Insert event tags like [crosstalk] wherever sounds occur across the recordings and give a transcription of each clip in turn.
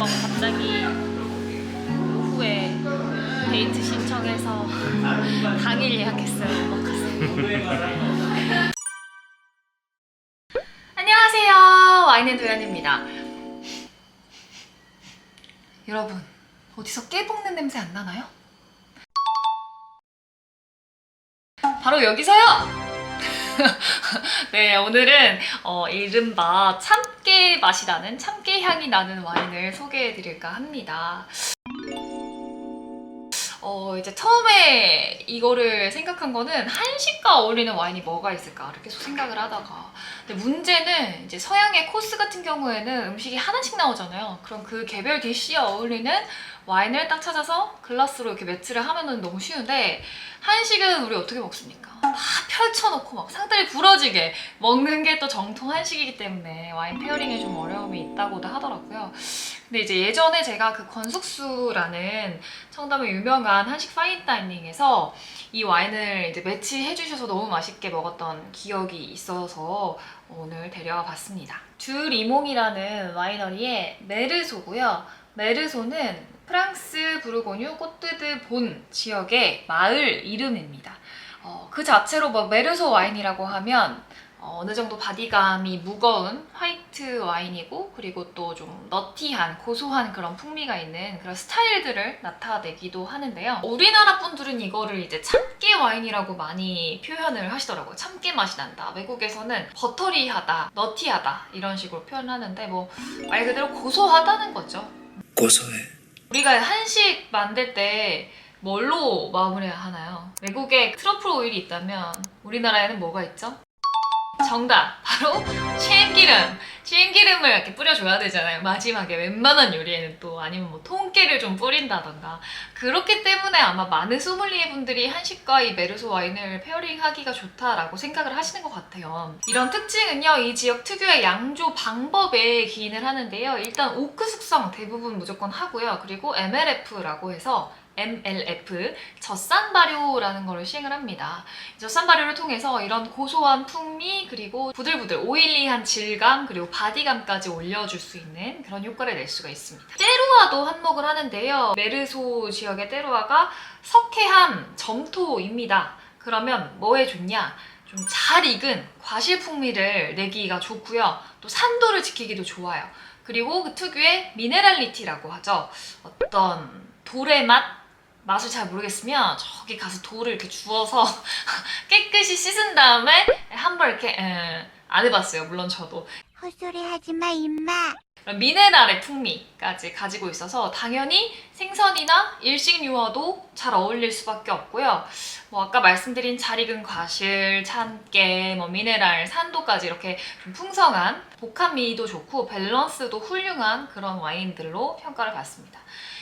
어, 갑자기 오후에 데이트 신청해서 [laughs] 당일 예약했어요. 오마카세. 안녕하세요. 와인의 도연입니다. 여러분, 어디서 깨 볶는 냄새 안 나나요? 바로 여기서요! [laughs] 네, 오늘은 어, 이른바 참깨 맛이 나는 참깨 향이 나는 와인을 소개해 드릴까 합니다. 어, 이제 처음에 이거를 생각한 거는 한식과 어울리는 와인이 뭐가 있을까 이렇게 생각을 하다가 근데 문제는 이제 서양의 코스 같은 경우에는 음식이 하나씩 나오잖아요. 그럼 그 개별 디쉬에 어울리는 와인을 딱 찾아서 글라스로 이렇게 매치를 하면은 너무 쉬운데 한식은 우리 어떻게 먹습니까? 다 펼쳐놓고 막 상다리 부러지게 먹는 게 또 정통 한식이기 때문에 와인 페어링에 좀 어려움이 있다고도 하더라고요. 근데 이제 예전에 제가 그 건숙수라는 청담의 유명한 한식 파인 다이닝에서 이 와인을 이제 매치해 주셔서 너무 맛있게 먹었던 기억이 있어서 오늘 데려와 봤습니다. 듀리몽이라는 와이너리의 메르소고요. 메르소는 프랑스 부르고뉴 꼬뜨드 본 지역의 마을 이름입니다. 어, 그 자체로 뭐 메르소 와인이라고 하면 어, 어느 정도 바디감이 무거운 화이트 와인이고 그리고 또 좀 너티한 고소한 그런 풍미가 있는 그런 스타일들을 나타내기도 하는데요. 우리나라 분들은 이거를 이제 참깨 와인이라고 많이 표현을 하시더라고요. 참깨 맛이 난다. 외국에서는 버터리하다, 너티하다 이런 식으로 표현하는데 뭐 말 그대로 고소하다는 거죠. 고소해. 우리가 한식 만들 때 뭘로 마무리 하나요? 외국에 트러플 오일이 있다면 우리나라에는 뭐가 있죠? 정답! 바로 참기름! 참기름을 이렇게 뿌려줘야 되잖아요. 마지막에 웬만한 요리에는 또 아니면 뭐 통깨를 좀 뿌린다던가 그렇기 때문에 아마 많은 소믈리에 분들이 한식과 이 메르소 와인을 페어링 하기가 좋다라고 생각을 하시는 것 같아요. 이런 특징은요, 이 지역 특유의 양조 방법에 기인을 하는데요. 일단 오크 숙성 대부분 무조건 하고요. 그리고 MLF라고 해서 MLF 젖산 발효라는 거를 시행을 합니다. 이 젖산 발효를 통해서 이런 고소한 풍미 그리고 부들부들 오일리한 질감 그리고 바디감까지 올려줄 수 있는 그런 효과를 낼 수가 있습니다. 때루아도 한몫을 하는데요. 메르소 지역의 때루아가 석회암 점토입니다. 그러면 뭐에 좋냐? 좀 잘 익은 과실 풍미를 내기가 좋고요. 또 산도를 지키기도 좋아요. 그리고 그 특유의 미네랄리티라고 하죠. 어떤 돌의 맛 맛을 잘 모르겠으면 저기 가서 돌을 이렇게 주워서 [laughs] 깨끗이 씻은 다음에 한 번 이렇게 에, 안 해봤어요. 물론 저도 헛소리 하지 마, 임마. 미네랄의 풍미까지 가지고 있어서 당연히 생선이나 일식류와도 잘 어울릴 수밖에 없고요. 뭐 아까 말씀드린 잘 익은 과실, 참깨, 뭐 미네랄, 산도까지 이렇게 좀 풍성한 복합미도 좋고 밸런스도 훌륭한 그런 와인들로 평가를 받습니다.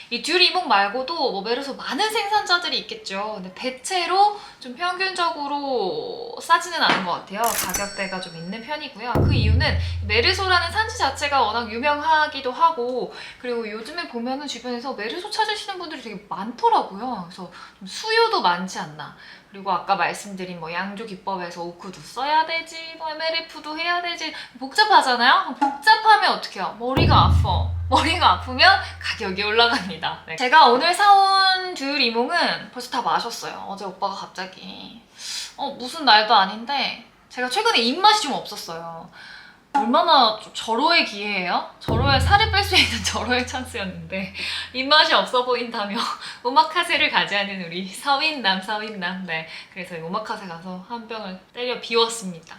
이 듀리몽 말고도 뭐 메르소 많은 생산자들이 있겠죠. 근데 대체로 좀 평균적으로 싸지는 않은 것 같아요. 가격대가 좀 있는 편이고요. 그 이유는 메르소라는 산지 자체가 워낙 유명하기도 하고 그리고 요즘에 보면은 주변에서 메르소 찾으시는 분들이 되게 많더라고요. 그래서 좀 수요도 많지 않나. 그리고 아까 말씀드린 뭐 양조 기법에서 오크도 써야 되지, 뭐 MLF도 해야 되지 복잡하잖아요. 복잡하면 어떻게 해요? 머리가 아파. [laughs] 머리가 아프면 가격이 올라갑니다. 네. 제가 오늘 사온 듀리몽은 벌써 다 마셨어요. 어제 오빠가 갑자기 어 무슨 날도 아닌데 제가 최근에 입맛이 좀 없었어요. 얼마나 좀 절호의 기회예요? 절호의 살을 뺄 수 있는 [laughs] 절호의 찬스였는데 입맛이 없어 보인다며 [laughs] 오마카세를 가지하는 우리 서윈남 서윈남 네 그래서 이 오마카세 가서 한 병을 때려 비웠습니다.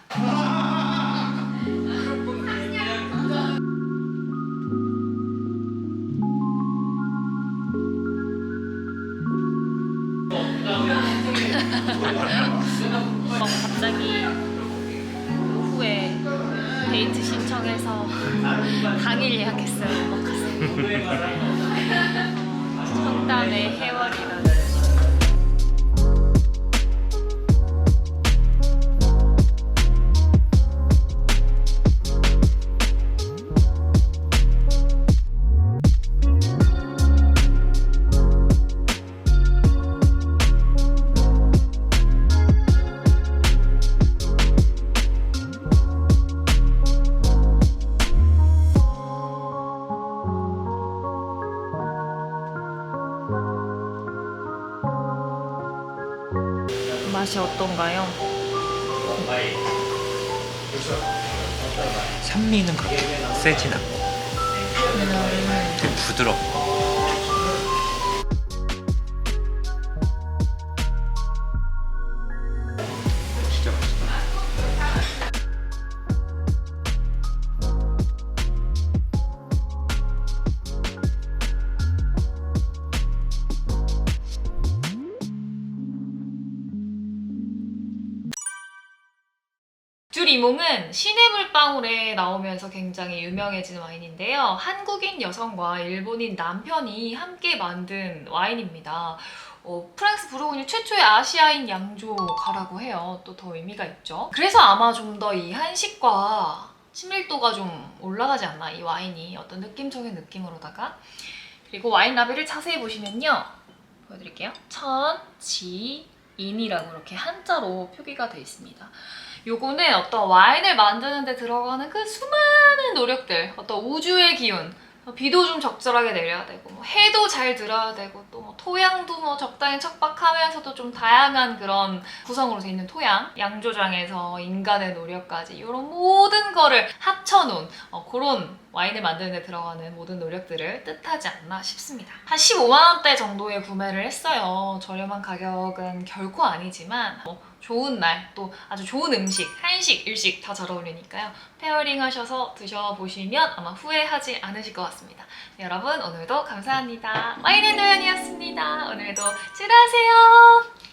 어, [laughs] 갑자기 데이트 신청해서 당일 예약했어요. 오마카세. 청담의 [laughs] 해월이 맛이 어떤가요? 산미는 그렇게 세진 않고. 되게 부드럽고 듀리몽은 신의 물방울에 나오면서 굉장히 유명해진 와인인데요. 한국인 여성과 일본인 남편이 함께 만든 와인입니다. 어, 프랑스 부르고뉴 최초의 아시아인 양조가라고 해요. 또 더 의미가 있죠. 그래서 아마 좀 더 이 한식과 친밀도가 좀 올라가지 않나 이 와인이 어떤 느낌적인 느낌으로다가 그리고 와인 라벨을 자세히 보시면요 보여드릴게요 천지인이라고 이렇게 한자로 표기가 되어 있습니다 요거는 어떤 와인을 만드는 데 들어가는 그 수많은 노력들, 어떤 우주의 기운, 비도 좀 적절하게 내려야 되고, 뭐 해도 잘 들어야 되고, 또 뭐 토양도 뭐 적당히 척박하면서도 좀 다양한 그런 구성으로 돼 있는 토양, 양조장에서 인간의 노력까지 이런 모든 거를 합쳐놓은 어, 그런 와인을 만드는 데 들어가는 모든 노력들을 뜻하지 않나 싶습니다. 한 15만 원대 정도에 구매를 했어요. 저렴한 가격은 결코 아니지만 뭐 좋은 날 또 아주 좋은 음식, 한식, 일식 다 잘 어울리니까요. 페어링 하셔서 드셔보시면 아마 후회하지 않으실 것 같습니다. 네, 여러분 오늘도 감사합니다. 와인의 노연이었습니다. 오늘도 찌라세요.